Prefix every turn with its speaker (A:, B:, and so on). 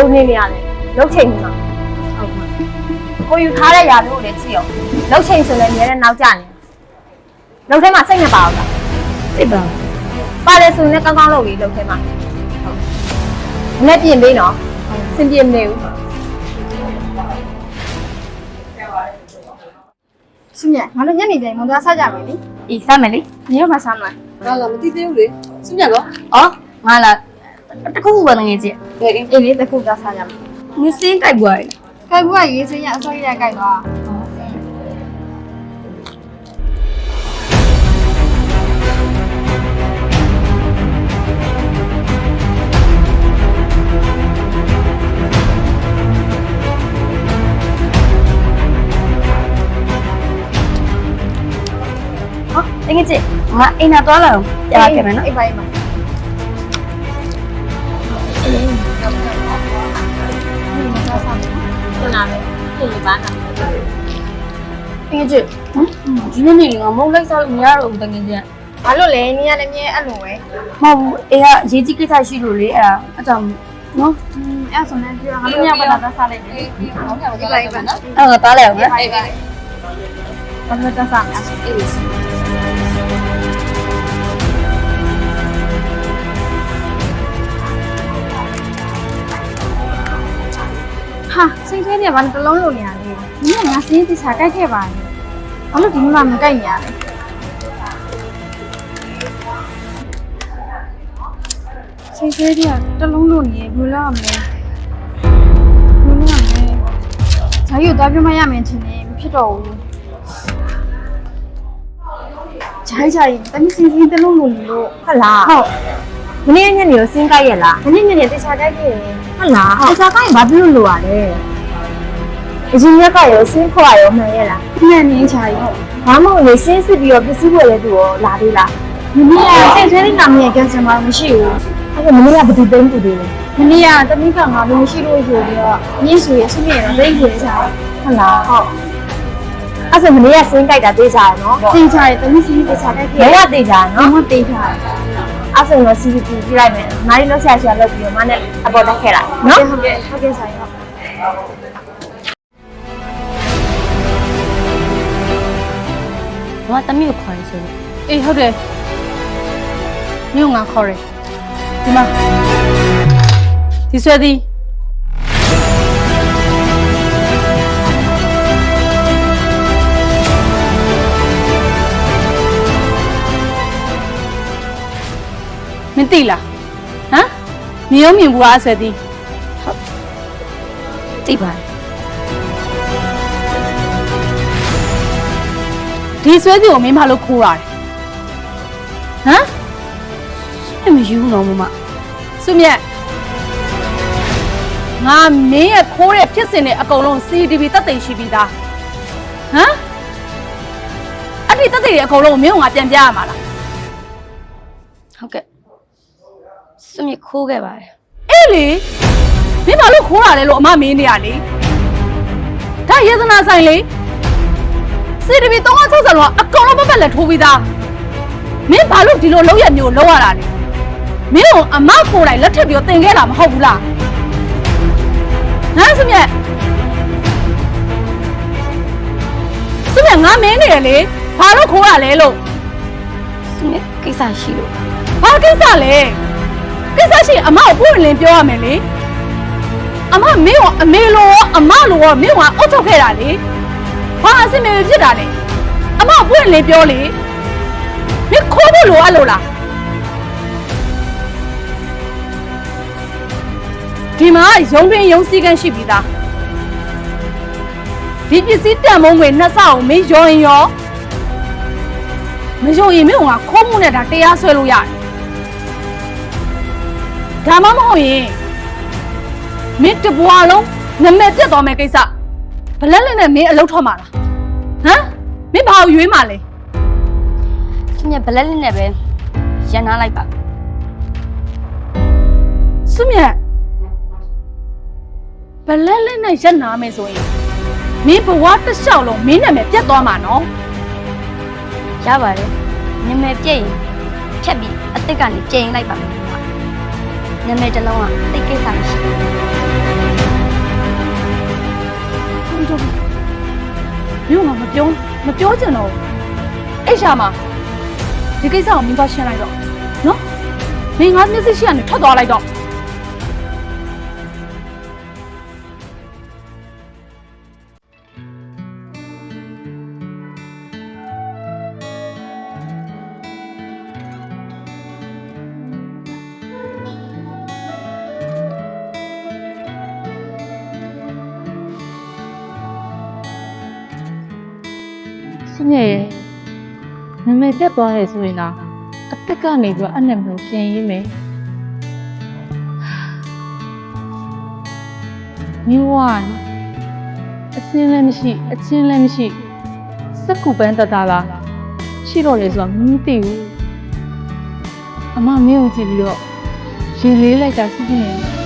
A: လုံနေနေရလဲလုံချိန်နေမှာ
B: ဟုတ်ပါ
A: ကိုယူထားတဲ့ຢာမျိုးကိုလည်းကြည့်အောင်လုံချိန်ဆိုလည်းအများနဲ့နောက်ကျနေလုံထဲမှာစိတ်နဲ့ပါအောင်လား
B: သိပါ
A: ပါတယ်ဆိုရင်လည်းကောင်းကောင်းလုပ်ပြီးလုံထဲမှာဟုတ်လက်ပြင်ပေးနော်စင်ပြေမနေဘူး
C: ရှင်မြတ်ငါတို့ညနေပြန်မွန်သွားစားကြမယ်လေ
B: အေးစမ်းမယ်လေ
C: ညရောမစားမလား
D: ငါလာမသိသေးဘူးလေစမြတ်တော့
B: အော်ငါလာ တခုခုပဲငယ်ချင်း
D: ငယ်အေး
C: အေးလေတစ်ခုသွားစားကြမယ်
B: ငစင်းကြိုက်ပွားရ
C: ခိုင်ဘူးကရေးစင်းရအစောကြီးရကြိုက်သွား
B: ဟောတကယ်ချင်းငါအိမ်နာသွားလာအောင်ပြပါခဲ့မယ်နော်
C: အေးပါ အေးပါ
A: ခုနပဲပြင်ပါနာ
B: တကယ်ချင်းဟမ်ဒီနေ့နေငါမုန်းလိုက်စားလို့မရတော့ဘူးတကယ်ချင်း
C: ဘာလို့လဲနေရလည်းမြဲအဲ့လိုပဲ
B: မဟုတ်ဘူးအေးကရေးကြီးကိစ္စရှိလို့လေအဲ့ဒါအကြောင်းနော်
C: အဲ့ဆိုလည်းပြောငါတို့ညဘာသာသွားစားလိုက်မယ်
D: အေးခေါင်းကြောင်ကြလိုက်ပါနော်
B: အဲ့တော့တားလိုက်အောင်နော်
D: အေးပါ
C: ဘာလို့သွားစားမလဲ
D: အေး
C: ဟာစိတ်ထဲနေဘာလို့တလုံးလုံးနေရလဲဒီကငါစင်းတိစားကြိုက်ခဲ့ပါလေဘာလို့ဒီမှာမကြိုက်နေရလဲစိတ်ထဲကတလုံးလုံးနေဘယ်လိုလုပ်မလဲဘယ်လိုလုပ်မလဲဇာတ်ရုပ်သွားပြမရမယ်ထင်တယ်မဖြစ်တော့ဘူးဂျိုင်းဂျိုင်းတမီးစင်းစင်းတလုံးလုံးနေလို့
A: ဟုတ်လား
C: ဟုတ်
A: မနေ့ညနေကိုစင်းကြိုက်ရလား။
C: ဒီနေ့နေ့တေချာကြိုက်ခဲ့တယ်
A: ဟုတ်လားအစားကိုင်းဘာဖြစ်လို့လိုရလဲအရင်ရက်ကရောစင်းခွာရောမှန်ရလား။
C: ညနေချာရီဟုတ်
A: ဘာမှမဟုတ်လေစင်းစစ်ပြီးတော့ပစ္စည်းပေါ်လဲသူရောလာသေးလား။
C: ဒီနေ့ကစိတ်ထဲလေးနာမည်ကစင်မှာမရှိဘူး
A: အဲ့ဒါမနေ့ကဘယ်သူသိမ်းသူတွေလဲ။
C: ဒီနေ့ကတမီးကငါလို့မရှိလို့ဆိုပြီးတော့ညင်းဆိုရဆွေးရတော့ဒိတ်ကိုစားတယ်
A: ဟုတ်လားဟုတ်အဲ့ဆိုမနေ့ကစင်းကြိုက်တာသိကြရနော်။
C: တေချာရီတမီးစင်းတေချာကြိုက်ခဲ့
A: ဘယ်
C: တယ်
A: ကသိကြရ။နော်
C: မတေချာရီ
A: အဲ့ဆိုတော့ CCTV ကြည့်လိုက်မယ်။မာရီလို့ဆရာဆရာလုပ်ပြီးတော့မနဲ့အပေါ်တက်ခဲ့လိုက်။
C: နော်
A: နော်
C: ဟုတ်ကဲ့ဟုတ်ကဲ့ဆိုင်ဟုတ်
B: ငါတမီးကိုခေါ်ရဆိုလို့။
C: အေးဟုတ်တယ်။မြို့ငါခေါ်တယ်။ဒီမှာဒီဆွဲသည် မင်းသိလားဟမ်မြင်ရောမြင်ဘူးအားဆွဲသည်
B: သိပါတယ်
C: ဒီဆွဲစီကိုမင်းမလို့ခိုးရတယ်ဟမ်
B: အဲ့မယူတော့မမ
C: စုမြတ်ငါမင်းရဲ့ခိုးတဲ့ဖြစ်စဉ်တွေအကုန်လုံး CCTV တက်သိရှိပြီးသားဟမ်အဲ့ဒီတက်သိတွေအကုန်လုံးကိုမင်းကငါပြန်ပြရမှာလား
B: ဟုတ်ကဲ့ စွမြခိုးခဲ့ပါတယ်
C: အေးလေမင်းဘာလို့ခိုးတာလဲလို့အမမင်းနေရလေဒါယေသနာဆိုင်လေ CCTV 360လောက်အကုန်လုံးပတ်ပတ်လက်ထိုးပြီးသားမင်းဘာလို့ဒီလိုလုပ်ရမျိုးလုပ်ရတာလဲမင်းကိုအမကိုယ်တိုင်လက်ထပ်ပြီးတော့တင်ခဲ့တာမဟုတ်ဘူးလားဟမ်စမြတ်စမြတ်ငါမင်းနေရလေဘာလို့ခိုးရလဲလို့
B: စွမြကိစ္စရှိလို့
C: ဘာကိစ္စလဲ ကိစ္စရှိရင်အမကိုပုံရင်လင်းပြောရမယ်လေအမမင်းကအမေလိုရောအမလိုရောမင်းကအုတ်ထုတ်ခဲ့တာလေဘာအစ်စ်မေဖြစ်တာလဲအမကိုပုံရင်လင်းပြောလေမင်းခိုးဖို့လိုအပ်လို့လားဒီမှာရုံတွင်ရုံစည်းကမ်းရှိပြီးသားဒီပစ္စည်းတန်မုံငွေနှစ်ဆအောင်မင်းရောရင်ရောမရောရင်မင်းကခိုးမှုနဲ့ဒါတရားဆွဲလို့ရတယ် ဒါမှမဟုတ်ရင်မင်းတဘွားလုံးနမဲပြတ်သွားမယ့်ကိစ္စဘလက်လက်နဲ့မင်းအလုပ်ထွက်မှာလားဟမ်မင်းဘာကိုရွေးမှာလဲ
B: စွမြဘလက်လေးနဲ့ပဲရန်နာလိုက်ပါ
C: စွမြတ်ဘလက်လက်နဲ့ရက်နာမယ်ဆိုရင်မင်းဘဝတစ်လျှောက်လုံးမင်းနာမည်ပြတ်သွားမှာနော်
B: ရပါတယ်နာမည်ပြည့်ရင်ဖြတ်ပြီးအစ်စ်ကနေကျိန်လိုက်ပါမယ် နာမည်တစ်လုံးကသိကိစ္စမရှိဘူး
C: တို့မြို့မှာမပြောမပြောကြတော့အဲ့ရှာမှာဒီကိစ္စကိုမင်းပါရှင်းလိုက်တော့နော်မင်းငါမျက်စိရှိကနေထွက်သွားလိုက်တော့
E: စညရဲ့နမဲတက်သွားတယ်ဆိုရင်တော့အသက်ကနေပြီးတော့အဲ့နဲ့မျိုးပြန်ရေးမယ်မိဘကအစင်းလည်းမရှိအချင်းလည်းမရှိစက်ကူပန်းတတလားရှိတော့လေဆိုတော့မသိဘူးအမမင်းကိုကြည့်ပြီးတော့ရေလေးလိုက်တာစိတ်နေတယ်